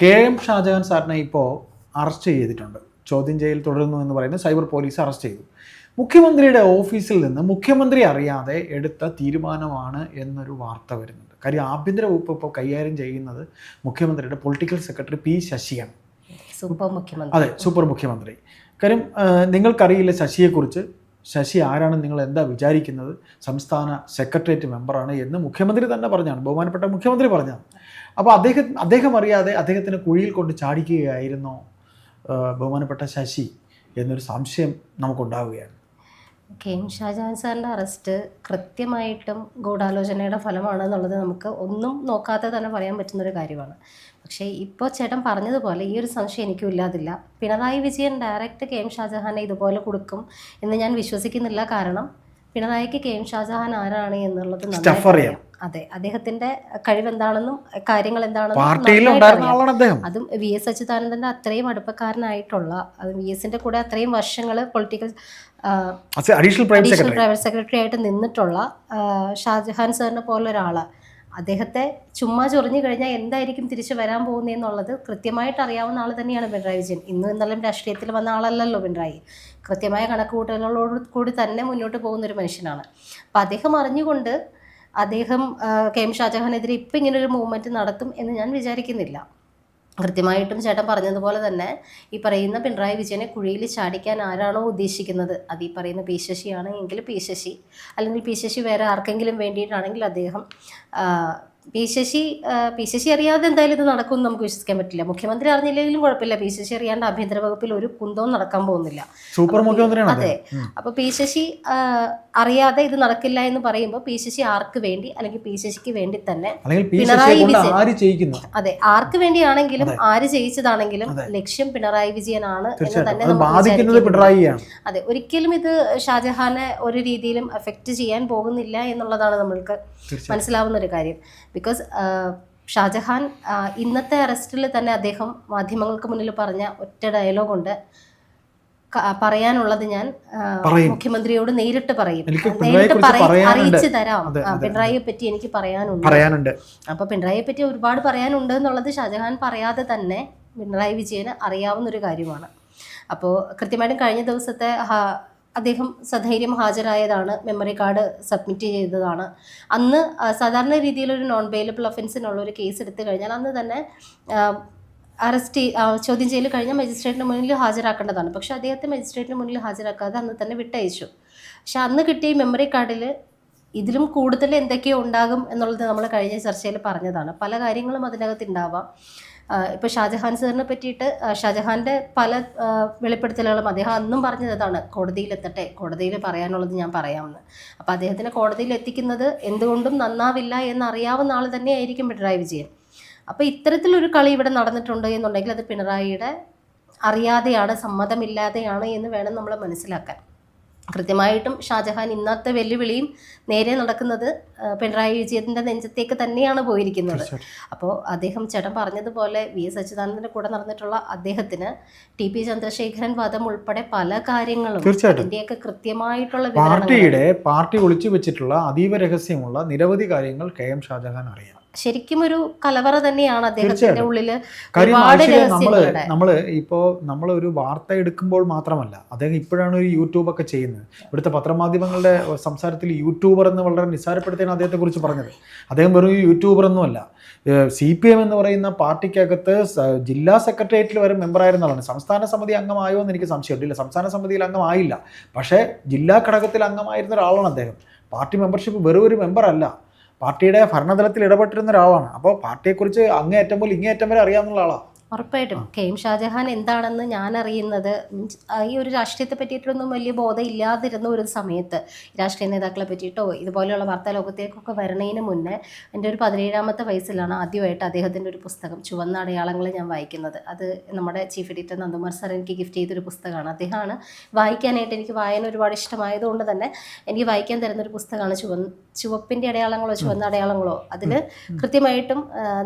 K M Shah Jahan സാറിനെ ഇപ്പോൾ arrest ചെയ്തിട്ടുണ്ട്. ചോദ്യം ചെയ്യൽ തുടരുന്നു എന്ന് പറയുന്നത് സൈബർ പോലീസ് അറസ്റ്റ് ചെയ്തു. മുഖ്യമന്ത്രിയുടെ ഓഫീസിൽ നിന്ന് മുഖ്യമന്ത്രി അറിയാതെ എടുത്ത തീരുമാനമാണ് എന്നൊരു വാർത്ത വരുന്നുണ്ട്. കാര്യം ആഭ്യന്തര വകുപ്പ് ഇപ്പോൾ കൈകാര്യം ചെയ്യുന്നത് മുഖ്യമന്ത്രിയുടെ പൊളിറ്റിക്കൽ സെക്രട്ടറി പി ശശിയാണ്. സൂപ്പർ മുഖ്യമന്ത്രി. അതെ സൂപ്പർ മുഖ്യമന്ത്രി. കാര്യം നിങ്ങൾക്കറിയില്ല ശശിയെക്കുറിച്ച്? ശശി ആരാണെന്ന് നിങ്ങൾ എന്താ വിചാരിക്കുന്നത്? സംസ്ഥാന സെക്രട്ടേറിയറ്റ് മെമ്പറാണ് എന്ന് മുഖ്യമന്ത്രി തന്നെ പറഞ്ഞാണ്. ബഹുമാനപ്പെട്ട മുഖ്യമന്ത്രി പറഞ്ഞാണ്. അപ്പോൾ അദ്ദേഹം അദ്ദേഹം അറിയാതെ അദ്ദേഹത്തിന് കുഴിയിൽ കൊണ്ട് ചാടിക്കുകയായിരുന്നു ബഹുമാനപ്പെട്ട ശശി എന്നൊരു സംശയം നമുക്കുണ്ടാവുകയാണ്. കെ എം ഷാജഹാൻ സാറിന്റെ അറസ്റ്റ് കൃത്യമായിട്ടും ഗൂഢാലോചനയുടെ ഫലമാണെന്നുള്ളത് നമുക്ക് ഒന്നും നോക്കാതെ തന്നെ പറയാൻ പറ്റുന്നൊരു കാര്യമാണ്. പക്ഷേ ഇപ്പോൾ ചേട്ടൻ പറഞ്ഞതുപോലെ ഈ ഒരു സംശയം എനിക്കും ഇല്ലാതില്ല. Pinarayi Vijayan direct K M ഷാജഹാനെ ഇതുപോലെ കൊടുക്കും എന്ന് ഞാൻ വിശ്വസിക്കുന്നില്ല. കാരണം പിണറായിക്ക് കെ എം ഷാജഹാൻ ആരാണ് എന്നുള്ളത് സ്റ്റഫ് അറിയാം അതെ അദ്ദേഹത്തിന്റെ കഴിവെന്താണെന്നും കാര്യങ്ങൾ എന്താണെന്നും. ആളാണ് അദ്ദേഹം. അതും വി എസ് അച്യുതാനന്ദന്റെ അത്രയും അടുപ്പക്കാരനായിട്ടുള്ള അത് വി എസിന്റെ കൂടെ അത്രയും വർഷങ്ങൾ പൊളിറ്റിക്കൽ അഡീഷണൽ പ്രൈവറ്റ് സെക്രട്ടറി ആയിട്ട് നിന്നിട്ടുള്ള ഷാജഹാൻ സാറിനെ പോലെ ഒരാൾ അദ്ദേഹത്തെ ചുമ്മാ ചൊറിഞ്ഞു കഴിഞ്ഞാൽ എന്തായിരിക്കും തിരിച്ചു വരാൻ പോകുന്നതെന്നുള്ളത് കൃത്യമായിട്ട് അറിയാവുന്ന ആൾ തന്നെയാണ് പിണറായി വിജയൻ. ഇന്നും ഇന്നലെയും രാഷ്ട്രീയത്തിൽ വന്ന ആളല്ലല്ലോ പിണറായി. കൃത്യമായ കണക്കുകൂട്ടലുകളോട് കൂടി തന്നെ മുന്നോട്ട് പോകുന്ന ഒരു മനുഷ്യനാണ്. അപ്പം അദ്ദേഹം അറിഞ്ഞുകൊണ്ട് അദ്ദേഹം കെ എം ഷാജഹാനെതിരെ ഇപ്പം ഇങ്ങനൊരു മൂവ്മെന്റ് നടത്തും എന്ന് ഞാൻ വിചാരിക്കുന്നില്ല. കൃത്യമായിട്ടും ചേട്ടൻ പറഞ്ഞതുപോലെ തന്നെ ഈ പറയുന്ന പിണറായി വിജയനെ കുഴിയിൽ ചാടിക്കാൻ ആരാണോ ഉദ്ദേശിക്കുന്നത്? അത് ഈ പറയുന്ന പി ശശിയാണ് എങ്കിൽ പി ശശി അല്ലെങ്കിൽ പി ശശി വേറെ ആർക്കെങ്കിലും വേണ്ടിയിട്ടാണെങ്കിൽ അദ്ദേഹം പി ശശി പി ശശി അറിയാതെ എന്തായാലും ഇത് നടക്കുമെന്ന് നമുക്ക് വിശ്വസിക്കാൻ പറ്റില്ല. മുഖ്യമന്ത്രി അറിഞ്ഞില്ലെങ്കിലും കുഴപ്പമില്ല. പി ശശി അറിയാണ്ട് ആഭ്യന്തര വകുപ്പിൽ ഒരു കുന്തവും നടക്കാൻ പോകുന്നില്ല. സൂപ്പർ മുഖ്യമന്ത്രിയാണ് അതെ. അപ്പൊ പി ശശി അറിയാതെ ഇത് നടക്കില്ല എന്ന് പറയുമ്പോൾ പി ശശി ആർക്ക് വേണ്ടി അല്ലെങ്കിൽ പി ശശിക്ക് വേണ്ടി തന്നെ പിണറായി വിജയൻ. അതെ ആർക്ക് വേണ്ടിയാണെങ്കിലും ആര് ജയിച്ചതാണെങ്കിലും ലക്ഷ്യം പിണറായി വിജയനാണ് എന്ന് തന്നെ അത് ഒരിക്കലും ഇത് ഷാജഹാനെ ഒരു രീതിയിലും എഫക്റ്റ് ചെയ്യാൻ പോകുന്നില്ല എന്നുള്ളതാണ് നമ്മൾക്ക് മനസ്സിലാവുന്ന ഒരു കാര്യം. ബിക്കോസ് ഷാജഹാൻ ഇന്നത്തെ അറസ്റ്റിൽ തന്നെ അദ്ദേഹം മാധ്യമങ്ങൾക്ക് മുന്നിൽ പറഞ്ഞ ഒറ്റ ഡയലോഗ് ഉണ്ട്. ക- പറയാനുള്ളത് ഞാൻ മുഖ്യമന്ത്രിയോട് നേരിട്ട് പറയും. നേരിട്ട് അറിയിച്ചു തരാം. പിണറായിയെ പറ്റി എനിക്ക് പറയാനുണ്ട്. പറയാനുണ്ട്. അപ്പൊ പിണറായിയെ പറ്റി ഒരുപാട് പറയാനുണ്ട് എന്നുള്ളത് ഷാജഹാൻ പറയാതെ തന്നെ പിണറായി വിജയന് അറിയാവുന്ന ഒരു കാര്യമാണ്. അപ്പോൾ കൃത്യമായിട്ടും കഴിഞ്ഞ ദിവസത്തെ അദ്ദേഹം സധൈര്യം ഹാജരായതാണ് മെമ്മറി കാർഡ് സബ്മിറ്റ് ചെയ്തതാണ്. അന്ന് സാധാരണ സാധാരണ രീതിയിലൊരു നോൺ ബെയിലബിൾ ഒഫൻസിനുള്ള ഒരു കേസ് എടുത്തു കഴിഞ്ഞാൽ അന്ന് തന്നെ അറസ്റ്റ് ചോദ്യം ചെയ്യൽ കഴിഞ്ഞാൽ മജിസ്ട്രേറ്റിന് മുന്നിൽ ഹാജരാക്കേണ്ടതാണ്. പക്ഷേ അദ്ദേഹത്തെ മജിസ്ട്രേറ്റിന് മുന്നിൽ ഹാജരാക്കാതെ അന്ന് തന്നെ വിട്ടയച്ചു. പക്ഷെ അന്ന് കിട്ടിയ മെമ്മറി കാർഡിൽ ഇതിലും കൂടുതൽ എന്തൊക്കെയോ ഉണ്ടാകും എന്നുള്ളത് നമ്മൾ കഴിഞ്ഞ ചർച്ചയിൽ പറഞ്ഞതാണ്. പല കാര്യങ്ങളും അതിനകത്ത് ഉണ്ടാവാം. ഇപ്പോൾ ഷാജഹാൻ സാറിനെ പറ്റിയിട്ട് ഷാജഹാന്റെ പല വെളിപ്പെടുത്തലുകളും അദ്ദേഹം അന്നും പറഞ്ഞത് അതാണ് കോടതിയിലെത്തട്ടെ കോടതിയിൽ പറയാനുള്ളത് ഞാൻ പറയാമെന്ന്. അപ്പോൾ അദ്ദേഹത്തിനെ കോടതിയിൽ എത്തിക്കുന്നത് എന്തുകൊണ്ടും നന്നാവില്ല എന്നറിയാവുന്ന ആൾ തന്നെയായിരിക്കും പിണറായി വിജയൻ. അപ്പോൾ ഇത്തരത്തിലൊരു കളി ഇവിടെ നടന്നിട്ടുണ്ട് എന്നുണ്ടെങ്കിൽ അത് പിണറായിയുടെ അറിയാതെയാണ് സമ്മതമില്ലാതെയാണ് എന്ന് വേണം നമ്മൾ മനസ്സിലാക്കാൻ. കൃത്യമായിട്ടും ഷാജഹാൻ ഇന്നത്തെ വെല്ലുവിളിയും നേരെ നടക്കുന്നത് പിണറായി വിജയത്തിന്റെ നെഞ്ചത്തേക്ക് തന്നെയാണ് പോയിരിക്കുന്നത്. അപ്പോൾ അദ്ദേഹം ചേട്ടൻ പറഞ്ഞതുപോലെ വി എസ് അച്യുതാനന്ദന്റെ കൂടെ നടന്നിട്ടുള്ള അദ്ദേഹത്തിന് ടി പി ചന്ദ്രശേഖരൻ വധം ഉൾപ്പെടെ പല കാര്യങ്ങളും ഇന്ത്യയൊക്കെ അതിന്റെയൊക്കെ കൃത്യമായിട്ടുള്ള പാർട്ടിയുടെ പാർട്ടി ഒളിച്ചു വെച്ചിട്ടുള്ള അതീവ രഹസ്യമുള്ള നിരവധി കാര്യങ്ങൾ കെ എം ഷാജഹാൻ അറിയാം ശരിക്കും ഒരു കലവറ തന്നെയാണ് അദ്ദേഹത്തിന്റെ. ഉള്ളിൽ നമ്മൾ നമ്മൾ ഇപ്പോ നമ്മൾ ഒരു വാർത്ത എടുക്കുമ്പോൾ മാത്രമല്ല അദ്ദേഹം ഇപ്പോഴാണ് ഒരു യൂട്യൂബ് ഒക്കെ ചെയ്യുന്നത്. ഇവിടുത്തെ പത്രമാധ്യമങ്ങളുടെ സംസാരത്തിൽ യൂട്യൂബർ എന്ന് വളരെ നിസ്സാരപ്പെടുത്തിയാണ് അദ്ദേഹത്തെ കുറിച്ച് പറഞ്ഞത്. അദ്ദേഹം വെറും യൂട്യൂബർ ഒന്നുമല്ല. സി പി എം എന്ന് പറയുന്ന പാർട്ടിക്കകത്ത് ജില്ലാ സെക്രട്ടേറിയറ്റിൽ വരെ മെമ്പറായിരുന്നതാണ് സംസ്ഥാന സമിതി അംഗമായോ എന്ന് എനിക്ക് സംശയമുണ്ട് ഇല്ല. സംസ്ഥാന സമിതിയിൽ അംഗമായില്ല. പക്ഷേ ജില്ലാ ഘടകത്തിൽ അംഗമായിരുന്ന ഒരാളാണ് അദ്ദേഹം. പാർട്ടി മെമ്പർഷിപ്പ് വെറും ഒരു മെമ്പർ അല്ല പാർട്ടിയുടെ ഭരണതലത്തിൽ ഇടപെട്ടിരുന്ന ഒരാളാണ്. അപ്പോൾ പാർട്ടിയെക്കുറിച്ച് അങ്ങേയറ്റം പോലും ഇങ്ങേയറ്റം വരെ അറിയാവുന്ന ആളാണ് ഉറപ്പായിട്ടും. കെ എം ഷാജഹാൻ എന്താണെന്ന് ഞാൻ അറിയുന്നത് ഈ ഒരു രാഷ്ട്രീയത്തെ പറ്റിയിട്ടൊന്നും വലിയ ബോധം ഇല്ലാതിരുന്ന ഒരു സമയത്ത് രാഷ്ട്രീയ നേതാക്കളെ പറ്റിയിട്ടോ ഇതുപോലെയുള്ള വാർത്താ ലോകത്തേക്കൊക്കെ വരണതിന് മുന്നേ എന്റെ ഒരു പതിനേഴാമത്തെ വയസ്സിലാണ് ആദ്യമായിട്ട് അദ്ദേഹത്തിന്റെ ഒരു പുസ്തകം ചുവന്ന അടയാളങ്ങൾ ഞാൻ വായിക്കുന്നത്. അത് നമ്മുടെ ചീഫ് എഡിറ്റർ നന്ദകുമാർ സാർ എനിക്ക് ഗിഫ്റ്റ് ചെയ്തൊരു പുസ്തകമാണ്. അദ്ദേഹമാണ് വായിക്കാനായിട്ട് എനിക്ക് വായന ഒരുപാട് ഇഷ്ടമായതുകൊണ്ട് തന്നെ എനിക്ക് വായിക്കാൻ തരുന്നൊരു പുസ്തകമാണ് ചുവ ചുവപ്പിന്റെ അടയാളങ്ങളോ ചുവന്ന അടയാളങ്ങളോ. അതിൽ കൃത്യമായിട്ടും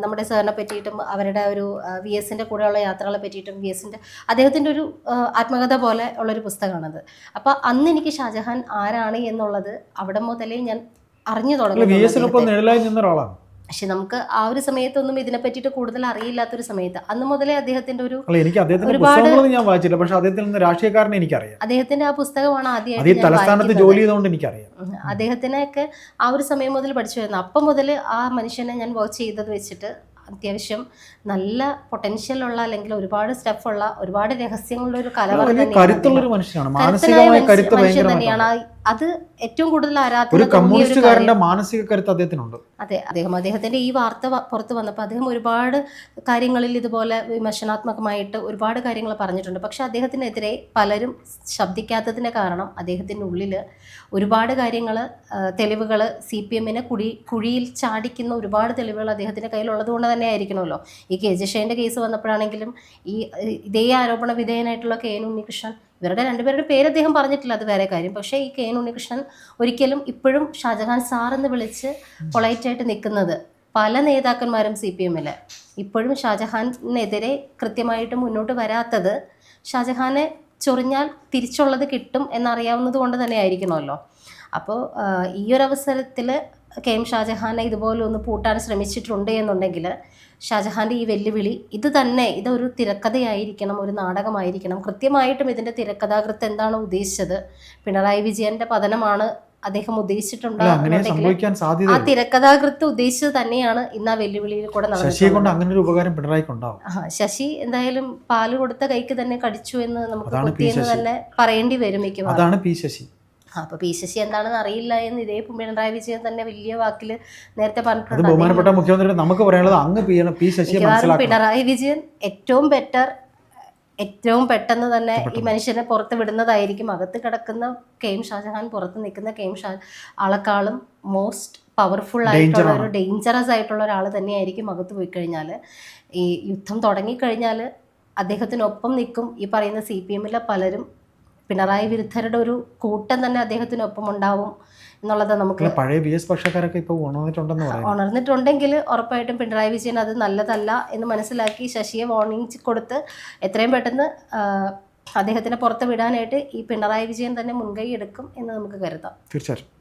നമ്മുടെ സാറിനെ പറ്റിയിട്ടും അവരുടെ ഒരു വി എസിന്റെ കൂടെയുള്ള യാത്രകളെ പറ്റിയിട്ടും വി എസിന്റെ അദ്ദേഹത്തിന്റെ ഒരു ആത്മകഥ പോലെ ഉള്ളൊരു പുസ്തകമാണത്. അപ്പോൾ അന്ന് എനിക്ക് ഷാജഹാൻ ആരാണ് എന്നുള്ളത് അവിടെ മുതലേ ഞാൻ അറിഞ്ഞു തുടങ്ങി പക്ഷെ നമുക്ക് ആ ഒരു സമയത്തൊന്നും ഇതിനെ പറ്റിയിട്ട് കൂടുതൽ അറിയില്ലാത്തൊരു സമയത്ത് അന്ന് മുതലേ അദ്ദേഹത്തിന്റെ ഒരു എനിക്ക് അദ്ദേഹത്തിന്റെ ഞാൻ വായിച്ചില്ല. പക്ഷെ അദ്ദേഹത്തിന്റെ നിന്ന് രാഷ്ട്രീയക്കാരനെ എനിക്കറിയാം. അദ്ദേഹത്തിന്റെ ആ പുസ്തകമാണ് ആദ്യമായിട്ട് തലസ്ഥാനത്ത് ജോലി ചെയ്തുകൊണ്ട് എനിക്കറിയാം. ഉം. അദ്ദേഹത്തിനെയൊക്കെ ആ ഒരു സമയം മുതൽ പഠിച്ചു വരുന്നത്. അപ്പം മുതൽ ആ മനുഷ്യനെ ഞാൻ വാച്ച് ചെയ്തത് വെച്ചിട്ട് അത്യാവശ്യം നല്ല പൊട്ടൻഷ്യൽ ഉള്ള അല്ലെങ്കിൽ ഒരുപാട് സ്റ്റഫ് ഉള്ള ഒരുപാട് രഹസ്യങ്ങളുടെ ഒരു കലവറ തന്നെയാണ് മനുഷ്യൻ തന്നെയാണ്. അത് ഏറ്റവും കൂടുതൽ ആരാധന. മാനസിക കരുത്ത് അദ്ദേഹത്തിനുണ്ട്. അതെ അദ്ദേഹം അദ്ദേഹത്തിന്റെ ഈ വാർത്ത പുറത്തു വന്നപ്പോൾ അദ്ദേഹം ഒരുപാട് കാര്യങ്ങളിൽ ഇതുപോലെ വിമർശനാത്മകമായിട്ട് ഒരുപാട് കാര്യങ്ങൾ പറഞ്ഞിട്ടുണ്ട്. പക്ഷെ അദ്ദേഹത്തിനെതിരെ പലരും ശബ്ദിക്കാത്തതിന്റെ കാരണം അദ്ദേഹത്തിന്റെ ഉള്ളിൽ ഒരുപാട് കാര്യങ്ങൾ തെളിവുകൾ സി പി എമ്മിനെ കുഴി കുഴിയിൽ ചാടിക്കുന്ന ഒരുപാട് തെളിവുകൾ അദ്ദേഹത്തിന്റെ കയ്യിലുള്ളത് കൊണ്ട് തന്നെ ആയിരിക്കണമല്ലോ. ഈ കെ ജിഷേന്റെ കേസ് വന്നപ്പോഴാണെങ്കിലും ഈ ഇതേ ആരോപണ വിധേയനായിട്ടുള്ള കെ എൻ ഉണ്ണികൃഷ്ണൻ ഇവരുടെ രണ്ടുപേരുടെ പേര് അദ്ദേഹം പറഞ്ഞിട്ടില്ല അത് വേറെ കാര്യം. പക്ഷേ ഈ കെ എൻ ഉണ്ണികൃഷ്ണൻ ഒരിക്കലും ഇപ്പോഴും ഷാജഹാൻ സാർ എന്ന് വിളിച്ച് പൊളൈറ്റായിട്ട് നിൽക്കുന്നത് പല നേതാക്കന്മാരും സി പി എമ്മിൽ ഇപ്പോഴും ഷാജഹാനെതിരെ കൃത്യമായിട്ട് മുന്നോട്ട് വരാത്തത് ഷാജഹാനെ ചൊറിഞ്ഞാൽ തിരിച്ചുള്ളത് കിട്ടും എന്നറിയാവുന്നത് കൊണ്ട് തന്നെ ആയിരിക്കണമല്ലോ അപ്പോൾ ഈ ഒരു അവസരത്തിൽ കെ എം ഷാജഹാനെ ഇതുപോലെ ഒന്ന് പൂട്ടാൻ ശ്രമിച്ചിട്ടുണ്ട് എന്നുണ്ടെങ്കിൽ ഷാജഹാന്റെ ഈ വെല്ലുവിളി ഇത് തന്നെ ഇതൊരു തിരക്കഥയായിരിക്കണം ഒരു നാടകമായിരിക്കണം. കൃത്യമായിട്ടും ഇതിന്റെ തിരക്കഥാകൃത്ത് എന്താണ് ഉദ്ദേശിച്ചത്? പിണറായി വിജയന്റെ പതനമാണ് അദ്ദേഹം സംഭവിക്കാൻ ആ തിരക്കഥാകൃത്ത് ഉദ്ദേശിച്ചത് തന്നെയാണ് ഇന്ന് ആ വെല്ലുവിളിയിൽ കൂടെ നടന്നത് അങ്ങനെ ഒരു ഉപകാരം ആ, ശശി എന്തായാലും പാൽ കൊടുത്ത കൈക്ക് തന്നെ കടിച്ചു എന്ന് നമുക്ക് തന്നെ പറയേണ്ടി വരും മിക്കവാറും. അതാണ് പി ശശി. അപ്പൊ പി ശശി എന്താണെന്ന് അറിയില്ല എന്ന് ഇതേ പിണറായി വിജയൻ തന്നെ വലിയ വാക്കിൽ നേരത്തെ പറഞ്ഞിട്ടുണ്ട്. ബഹുമാനപ്പെട്ട മുഖ്യമന്ത്രി നമുക്ക് പറയാനുള്ളത് അങ്ങ് പി പിണറായി വിജയൻ ഏറ്റവും ബെറ്റർ ഏറ്റവും പെട്ടെന്ന് തന്നെ ഈ മനുഷ്യനെ പുറത്ത് വിടുന്നതായിരിക്കും. അകത്ത് കിടക്കുന്ന കെ എം ഷാജഹാൻ പുറത്ത് നിൽക്കുന്ന കെ എം ഷാ ആളെക്കാളും മോസ്റ്റ് പവർഫുൾ ആയിട്ടുള്ള ഒരു ഡേഞ്ചറസ് ആയിട്ടുള്ള ഒരാൾ തന്നെയായിരിക്കും അകത്ത് പോയി കഴിഞ്ഞാൽ. ഈ യുദ്ധം തുടങ്ങിക്കഴിഞ്ഞാൽ അദ്ദേഹത്തിനൊപ്പം നിൽക്കും ഈ പറയുന്ന സി പി എമ്മിലെ പലരും പിണറായി വിരുദ്ധരുടെ ഒരു കൂട്ടം തന്നെ അദ്ദേഹത്തിനൊപ്പം ഉണ്ടാവും എന്നുള്ളത് നമുക്ക് പഴയ ബി എസ് പക്ഷക്കാരൊക്കെ ഇപ്പോൾ ഉണർന്നിട്ടുണ്ടെന്ന് ഉണർന്നിട്ടുണ്ടെങ്കിൽ ഉറപ്പായിട്ടും പിണറായി വിജയൻ അത് നല്ലതല്ല എന്ന് മനസ്സിലാക്കി ശശിയെ വാർണിംഗ് കൊടുത്ത് എത്രയും പെട്ടെന്ന് അദ്ദേഹത്തിനെ പുറത്ത് വിടാനായിട്ട് ഈ പിണറായി വിജയൻ തന്നെ മുൻകൈ എടുക്കും എന്ന് നമുക്ക് കരുതാം. തീർച്ചയായിട്ടും.